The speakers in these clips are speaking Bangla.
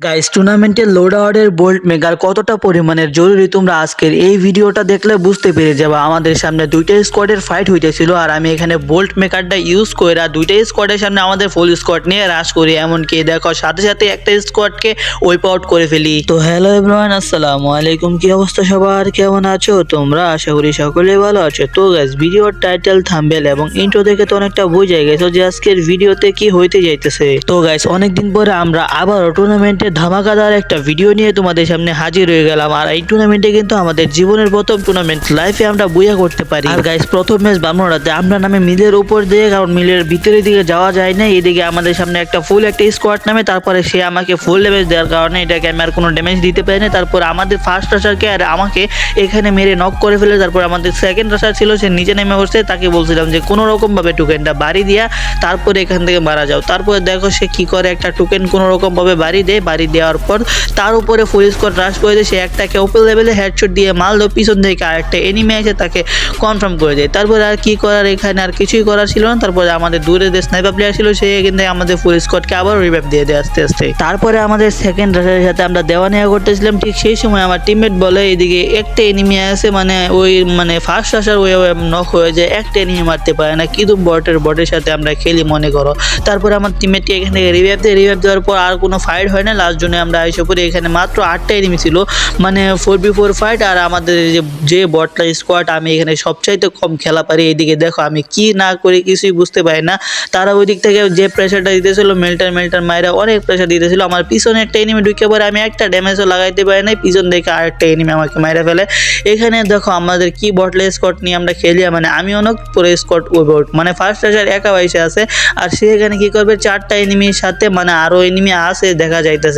গাইস টুর্নামেন্টের লোড আউটের বোল্ট মেকার কতটা পরিমাণের জরুরি তোমরা আজকের এই ভিডিওটা দেখলে বুঝতে পেরে যাবে। আমাদের সামনে দুইটা স্কোয়াডের ফাইট হইতেছিল আর আমি এখানে বোল্ট মেকারটা ইউজ করে দুইটা স্কোয়াডের সামনে আমাদের ফুল স্কোয়াড নিয়ে রাশ করি। এমনকি দেখো, সাথে সাথে একটা স্কোয়াডকে ওয়াইপ আউট করে ফেলি। তো হ্যালো এভরিওয়ান আসসালামু আলাইকুম। কি অবস্থা সবার? কেমন আছো তোমরা? আশা করি সকলে ভালো আছো। তো গাইস ভিডিওর টাইটেল থাম্বেল এবং ইন্ট্রো দেখে তো অনেকটা বুঝে গেছো যে আজকের ভিডিওতে কি হইতে যাইতেছে। তো গাইস অনেকদিন পরে আমরা আবারও টুর্নামেন্টে ধামাকাদার একটা ভিডিও নিয়ে তোমাদের সামনে হাজির হয়ে গেলাম। আর এই টুর্নামেন্টে কিন্তু আমাদের জীবনের প্রথম টুর্নামেন্ট লাইফে আমরা বুয়া করতে পারি। আর গাইস প্রথম ম্যাচ বামরাতে আমরা নামে মিলের উপর দিয়ে, কারণ মিলের ভিতরের দিকে যাওয়া যায় না এদিকে আমাদের সামনে একটা ফুল একটা স্কোয়াড নামে, তারপরে সে আমাকে ফুল ড্যামেজ দেওয়ার কারণে এটাকে আমি আর কোনো ড্যামেজ দিতে পারি না তারপর আমাদের ফার্স্ট রাশারকে আর আমাকে এখানে মেরে নক করে ফেলে, তারপর আমাদের সেকেন্ড রাশার ছিল, সে নিচে নেমে বসে তাকে বলছিলাম যে, কোনো রকম ভাবে টোকেনটা বাড়ি দিয়া, তারপরে এখান থেকে মারা যাও। তারপরে দেখো সে কি করে একটা টোকেন কোনো রকম ভাবে বাড়ি দেয় বাড়ি দেওয়ার পর তার উপরে ফুল স্কোয়াড রাশ করে দেয় সে একটাকে ওপেন লেভেলে হেডশট দিয়ে মাল দো পিছন থেকে আরেকটা এনিমে এসে তাকে কনফার্ম করে দেয়। তারপরে আর কি করার এখানে আর কিছুই করার ছিল না। তারপরে আমাদের দূরে যে স্নাইপার প্লেয়ার ছিল, সে কিন্তু আমাদের ফুল স্কোয়াডকে আবার রিভাইভ দিয়ে দেয় আস্তে আস্তে। তারপরে আমাদের সেকেন্ড রাশের সাথে আমরা দেওয়া নেওয়া করতেছিলাম। ঠিক সেই সময় আমার টিমমেট বলে, এদিকে একটা এনিমি আছে মানে ওই মানে ফার্স্ট আসার ওই নক হয়ে যায়, একটা এনিমি মারতে পারে না। কিন্তু বটের বটের সাথে আমরা খেলি, মনে করো। তারপরে আমার টিমমেটকে এখান থেকে রিভাইভ দেয় রিভাইভ দেওয়ার পর আর কোনো ফাইট হয় না। লাস্ট জন্য আমরা এসে পড়ি। এখানে মাত্র আটটা এনিমি ছিল। মানে ফোর বি ফোর ফাইট আর আমাদের যে যে বটলা স্কোয়াড আমি এখানে সবচাইতে কম খেলা পারি এইদিকে। দেখো, আমি কি না করি কিছুই বুঝতে পারি না। তারা ওই দিক থেকে যে প্রেশারটা দিতেছিল মেল্টার মেল্টার মায়েরা অনেক প্রেশার দিতেছিল। আমার পিছনে একটা এনিমি ঢুকে পরে আমি একটা ড্যামেজও লাগাইতে পারি না পিছন দেখে আরেকটা এনিমি আমাকে মাইরা ফেলে। এখানে দেখো, আমাদের কি বটলে স্কট নিয়ে আমরা খেলি। মানে আমি অনেক পরে স্কট ওই মানে ফার্স্ট রাজার একা বয়সে আছে। আর সে এখানে কি করবে? চারটা এনিমির সাথে মানে আরও এনিমি আছে, দেখা যাইতেছে।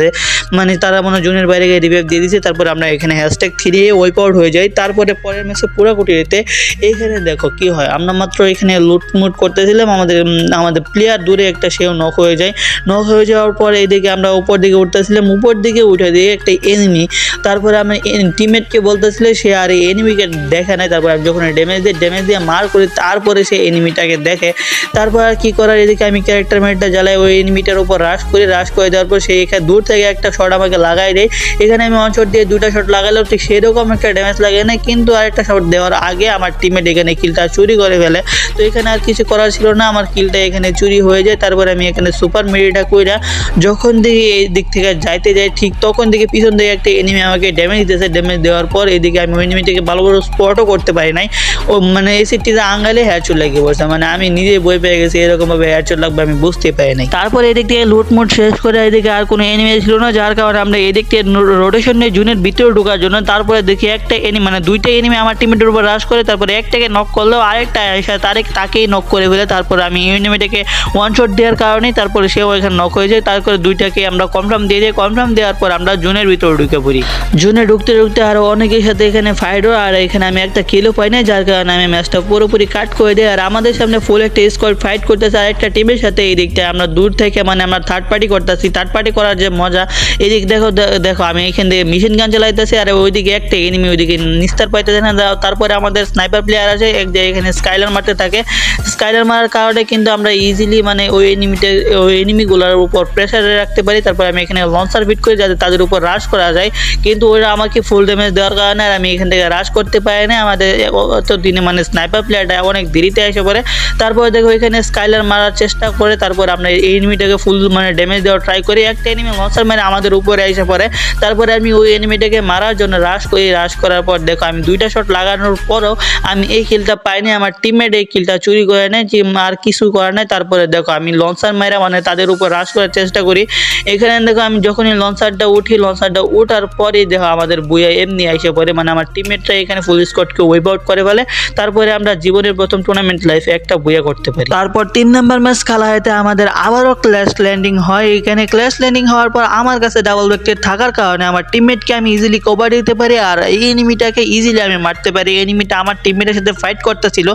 মানে তারা মনে জুনের বাইরে গিয়ে রিভাইভ দিয়ে দিচ্ছে তারপরে আমরা এখানে হ্যাশট্যাগ থ্রি ওয়াইপ আউট হয়ে যাই তারপরে পরের ম্যাচে পুরো কুটিতে এখানে দেখো কি হয়, আমরা মাত্র এখানে লুটমুট করতেছিলাম, আমাদের আমাদের প্লেয়ার দূরে একটা সেও নক হয়ে যায়। নক হয়ে যাওয়ার পরে এদিকে আমরা উপর দিকে উঠতেছিলাম, উপর দিকে উঠে দিয়ে একটা এনিমি তারপরে আমি টিমমেটকে বলতেছিল সে আর এই এনিমিকে দেখে নেয় তারপর আমি যখন ড্যামেজ দিয়ে ড্যামেজ দিয়ে মার করি, তারপরে সে এনিমিটাকে দেখে। তারপর আর কি করার, এদিকে আমি ক্যারেক্টার মেটটা জ্বালাই ওই এনিমিটার উপর রাশ করি রাশ করে দেওয়ার পর সে এখানে দূর থেকে একটা শট আমাকে লাগাই দেয়। এখানে আমি ওয়ান শট দিয়ে দুটা শট লাগালেও ঠিক সেরকম একটা ড্যামেজ লাগে না, কিন্তু আরেকটা শট দেওয়ার আগে আমার টিমমেট এখানে কিলটা চুরি করে ফেলে। তো এখানে আর কিছু করার ছিল না, আমার কিলটা এখানে চুরি হয়ে যায়, তারপরে আমি এখানে সুপার মেরিটা কইরা যখন দিকে এই দিক থেকে যাইতে যাই, ঠিক তখন দিকে পিছন দিকে একটা এনিমি আমাকে ড্যামেজ দিতেছে ড্যামেজ দেওয়ার পর এদিকে আমি ওই এনিমিটাকে ভালো করে স্পটও করতে পারি নাই। ও মানে এই সিটটিতে আঙ্গালে হেয়ারচুট লেগে পড়ছে মানে আমি নিজে বই পেয়ে গেছি, এরকমভাবে হেয়ারচুট লাগবে আমি বুঝতে পারি নাই। তারপর এদিক থেকে লুটমুট শেষ করে এদিকে আর কোনো এনিমি ছিল না, যার কারণে আমরা এদিক থেকে রোটেশন নিয়ে জুনের ভিতরে ঢোকার জন্য তারপরে দেখি একটা এনিমি মানে দুইটা এনিমি আমার টিমের উপর রাশ করে, তারপরে একটাকে নক করলেও আরেকটা এসে তারেক তাকেই নক করে ফেলে, তারপর আমি এনিমিটাকে ওয়ান শট দেওয়ার কারণে তারপরে সেও এখানে নক হয়ে যায় তারপরে দুইটাকে আমরা কনফার্ম দিয়ে দিই কনফার্ম দেওয়ার পর আমরা জুনের ভিতরে ঢুকে পড়ি। জুনে ঢুকতে ঢুকতে আরও অনেকের সাথে এখানে ফাইট হয় আর এখানে আমি একটা কিলো পাই না যার কারণে আমি ম্যাচটা পুরোপুরি কাট করে দিই, আর আমাদের সামনে ফুল একটা স্কোয়াড ফাইট করতেছে আর একটা টিমের সাথে এই দিকটা আমরা দূর থেকে মানে আমরা থার্ড পার্টি করতেছি থার্ড পার্টি করার যে মজা। এদিক দেখো দেখো, আমি এখান থেকে মেশিন গান চালাইতেছি, আর ওইদিকে একটা এনিমি ওইদিকে নিস্তার পাইতেছে না। তারপরে আমাদের স্নাইপার প্লেয়ার আছে, এক যে এখানে স্কাইলার মারতে থাকে। স্কাইলার মারার কারণে কিন্তু আমরা ইজিলি মানে ওই এনিমিটা ওই এনিমিগুলোর উপর প্রেশারে রাখতে পারি। তারপর আমি এখানে লঞ্চার ফিট করে, যাতে তাদের উপর রাশ করা যায়। কিন্তু ওরা আমাকে ফুল ড্যামেজ দেওয়ার কারণে আর আমি এখান থেকে রাশ করতে পারি না। আমাদের অত দিনে মানে স্নাইপার প্লেয়ারটা অনেক দেরিতে এসে পড়ে। তারপরে দেখো, এখানে স্কাইলার মারার চেষ্টা করে, তারপর আমরা এই এনিমিটাকে ফুল মানে ড্যামেজ দেওয়ার ট্রাই করি। একটা এনিমি লঞ্চার মেরে আমাদের উপরে এসে পড়ে। তারপরে আমি ওই এনিমিটাকে মারার জন্য রাশ করি রাশ করার পর দেখো আমি দুইটা শট লাগানোর পরও আমি এই কিলটা পাইনি, আমার টিমমেট এই কিলটা চুরি করে নেয়, যে আর কিছু করার নেয়। তারপরে দেখো আমি লঞ্চার মেরা মানে তাদের উপর রাশ করার চেষ্টা করি। এখানে দেখো আমি যখনই লঞ্চারটা উঠি লঞ্চারটা ওঠার পরেই দেখো আমাদের বুয়া এমনি এসে পড়ে। মানে আমার টিমমেটরা এখানে ফুল স্কটকে ওয়েব আউট করে ফেলে। তারপরে আমরা জীবনের প্রথম টুর্নামেন্ট লাইফে একটা বুয়া করতে পারি। তারপর তিন নম্বর ম্যাচ খেলা হয়তে আমাদের আবারও ক্ল্যাশ ল্যান্ডিং হয়। এখানে ক্ল্যাশ ল্যান্ডিং হওয়ার পর আমার কাছে ডাবল ব্যাক্টের থাকার কারণে আমার টিমমেটকে আমি ইজিলি কভার দিতে পারি আর এই এনিমিটাকে ইজিলি আমি মারতে পারি। এনিমিটা আমার টিমমেটের সাথে ফাইট করতেছিল,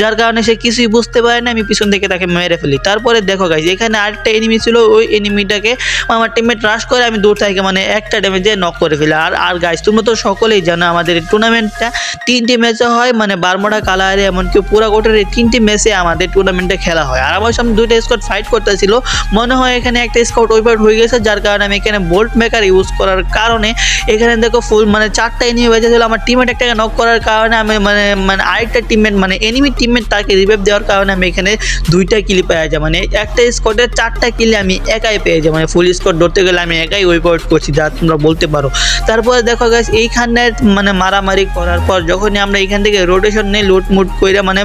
যার কারণে সে কিছুই বুঝতে পারে না, আমি পিছন থেকে তাকে মেরে ফেলি। তারপরে দেখো গাইজ এখানে আরেকটা এনিমি ছিল, ওই এনিমিটাকে আমার টিমমেট রাশ করে আমি দূর থেকে মানে একটা ড্যামেজে নক করে ফেলি। আর আর গাইজ তোমরা তো সকলেই জানো আমাদের টুর্নামেন্টটা তিনটি ম্যাচে হয় মানে বারমোড়া কালারে এমনকি পুরা কোটের এই তিনটি ম্যাচে আমাদের টুর্নামেন্টে খেলা হয়। আর আমার সামনে দুইটা স্কোয়াড ফাইট করতেছিল, মনে হয় এখানে একটা স্কোয়াড ওইবার হয়ে গেছে, যার কারণে কারণে আমি এখানে বোল্ট মেকার ইউজ করার কারণে এখানে দেখো ফুল মানে চারটা এনিমি বেঁচে ছিল। আমার টিমমেট একটাকে নক করার কারণে আমি মানে মানে আরেকটা টিমমেট মানে এনিমি টিমমেট তাকে রিভাইভ দেওয়ার কারণে আমি এখানে দুইটা কিল পেয়ে যাই। মানে একটা স্কোয়াডের চারটা কিলে আমি একাই পেয়ে যাই। মানে ফুল স্কোয়াড ধরতে গেলে আমি একাই ওয়েপ আউট করছি, যা তোমরা বলতে পারো। তারপরে দেখো গাছ এইখানে মানে মারামারি করার পর যখনই আমরা এখান থেকে রোটেশন নিয়ে লুট মুট করে মানে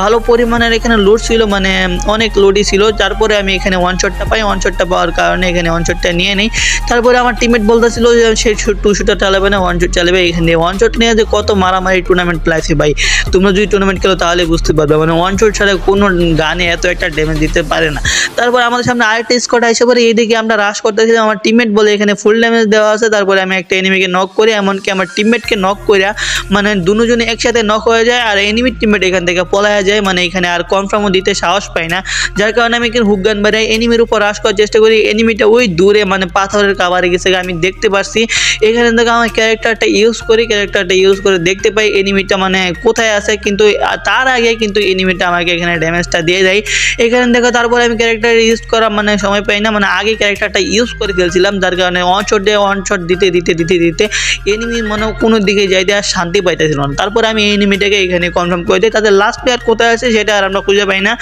ভালো পরিমাণের এখানে লুট ছিল মানে অনেক লোডই ছিল। তারপরে আমি এখানে ওয়ান শটটা পাই। ওয়ান শটটা পাওয়ার কারণে এখানে ওয়ান শটটা নিয়ে নিই। তারপরে আমার টিমমেট বলতেছিল যে, সে টু শুটার চালাবে না ওয়ান শট চালাবে, এখানে ওয়ান শট নিয়ে যে কত মারামারি টুর্নামেন্ট প্লাইছে ভাই। তোমরা যদি টুর্নামেন্ট খেলো তাহলে বুঝতে পারবে। মানে ওয়ান শট ছাড়া কোনো গানে এত একটা ড্যামেজ দিতে পারে না। তারপর আমাদের সামনে আরেকটা স্কোয়াড আসে পরে এইদিকে আমরা রাশ করতেছিলাম। আমার টিমমেট বলে, এখানে ফুল ড্যামেজ দেওয়া আছে। তারপরে আমি একটা এনিমিকে নক করি, এমনকি আমার টিমমেটকে নক করে মানে দুজনে একসাথে নক হয়ে যায় আর এনিমির টিমমেট এখান থেকে পলায়া যায়। মানে এখানে আর কনফার্মও দিতে সাহস পাই না। যার কারণে আমি এখানে হুকগান বেড়াই এনিমির উপর রাশ করার চেষ্টা করি। এনিমিটা ওই দূরে মানে পাথরের কাবারে গেছে, আমি দেখতে পারছি। এখানে থেকে আমার ক্যারেক্টারটা ইউজ করি ক্যারেক্টারটা ইউজ করে দেখতে পাই এনিমিটা মানে কোথায় আছে, কিন্তু তার আগে কিন্তু এনিমিটা আমাকে এখানে ড্যামেজটা দিয়ে দেয়। এখানে দেখো তারপরে আমি ক্যারেক্টার ইউজ করা মানে সময় পাই না মানে আগে ক্যারেক্টারটা ইউজ করে ফেলছিলাম, যার কারণে ওয়ান শট দিয়ে ওয়ান দিতে দিতে দিতে দিতে এনিমি মানে কোনো দিকে যাইতে আর শান্তি পাইতেছিল না। তারপরে আমি এনিমিটাকে এখানে কনফার্ম করে দিই তাদের লাস্ট প্লেয়ার কোথায় আছে সেটা আর আমরা খুঁজে পাই না।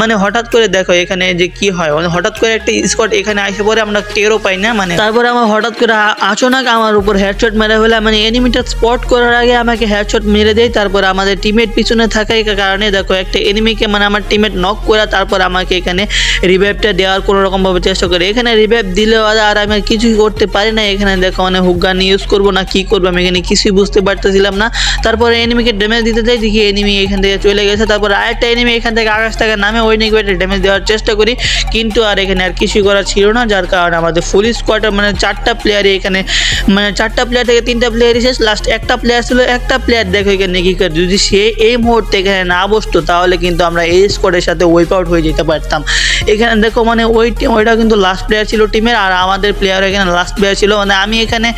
মানে হঠাৎ করে দেখো এখানে যে কি হয় মানে হঠাৎ করে একটা স্কট এখানে আসে পরে আমরা টেরও পাই না মানে তারপরে আমার হঠাৎ করে আ- আচমকা আমার উপর হেডশট মেরে ফেলে মানে এনিমিটা স্পট করার আগে আমাকে হেডশট মেরে দেয়। তারপর আমাদের টিমমেট পিছনে থাকার কারণে দেখো, একটা এনিমিকে মানে আমার টিমমেট নক করে তারপর আমাকে এখানে রিভাইভটা দেওয়ার কোনো রকম ভাবে চেষ্টা করে। এখানে রিভাইভ দিলেও আর আমি কিছুই করতে পারি না এখানে দেখো মানে হুকগান ইউজ করব না, কি করব, আমি এখানে কিছুই বুঝতে পারতেছিলাম না। তারপরে এনিমিকে ড্যামেজ দিতে যাই দেখি এনিমি এখান থেকে চলে গেছে। তারপর আরেকটা এনিমি এখান থেকে আকাশ থেকে নামে ওই নিকে ড্যামেজ দেওয়ার চেষ্টা করি। কিন্তু আর এখানে আর কিছুই করার ছিল না, যার কারণে আমাদের ফুল স্কোয়াডের মানে চারটা প্লেয়ারই এখানে মানে চারটা প্লেয়ার থেকে তিনটা প্লেয়ারই শেষ লাস্ট একটা প্লেয়ার ছিল, একটা প্লেয়ার দেখো এখানে কি করে। যদি সে এই মুহূর্তে এখানে না বসতো, তাহলে কিন্তু আমরা এই স্কোয়াডের সাথে ওয়াইপ আউট হয়ে যেতে পারতাম। এখানে দেখো মানে ওই ওইটা কিন্তু লাস্ট প্লেয়ার ছিল টিমের আর আমাদের প্লেয়ার এখানে লাস্ট প্লেয়ার ছিল। মানে আমি এখানে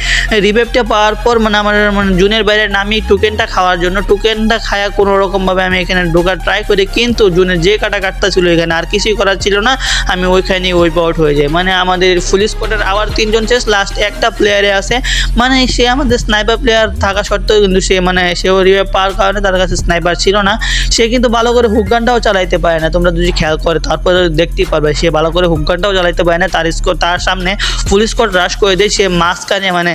রিভেভটা পাওয়ার পর মানে আমার মানে জুনের বাইরে নামি টোকেনটা খাওয়ার জন্য, টোকেনটা খায়া কোনো রকমভাবে আমি এখানে ঢোকার ট্রাই করি, কিন্তু জুনের যে কাটা কাটটা ছিল এখানে আর কিছুই করার ছিল না। আমি ওইখানে ওয়াইপ আউট হয়ে যাই। মানে আমাদের ফুল স্পটের আবার তিনজন শেষ লাস্ট একটা প্লেয়ারে আছে। মানে সে আমাদের স্নাইপার প্লেয়ার থাকা সত্ত্বেও কিন্তু সে মানে সেও রিভাইভ পাওয়ার কারণে তার কাছে স্নাইপার ছিল না। সে কিন্তু ভালো করে হুকগানটাও চালাইতে পারে না। তোমরা যদি খেয়াল করে, তারপরে দেখতেই পারবে, সে ভালো করে হুকগানটাও চালাইতে পারে না। তার স্কোর তার সামনে ফুল স্কোর রাশ করে দেয়। সে মাঝখানে মানে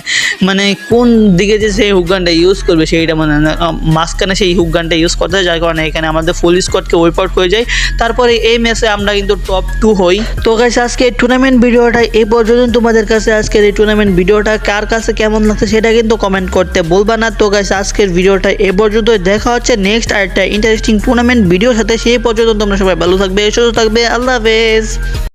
মানে কোন দিকে যে সেই হুকগানটা ইউজ করবে, সেইটা মানে মাঝখানে সেই হুকগানটা ইউজ করতে যার কারণে এখানে আমাদের ফুল স্কোয়াডকে ওয়েপ আউট হয়ে যায় তারপরে এই ম্যাচে আমরা কিন্তু টপ টু হই। তো গাইস আজকে টুর্নামেন্ট ভিডিওটা এই পর্যন্ত তোমাদের কাছে আজকের এই টুর্নামেন্ট ভিডিওটা, কার কাছে কেমন লাগছে সেটা কিন্তু কমেন্ট করতে বলবা না। তো গাইস আজকের ভিডিওটা এ পর্যন্ত দেখা হচ্ছে নেক্সট আরেকটা ইন্টারেস্টিং টুর্নামেন্ট ভিডিওর সাথে। সেই পর্যন্ত তোমরা সবাই ভালো থাকবে, সুস্থ থাকবে। আল্লাহ হাফেজ।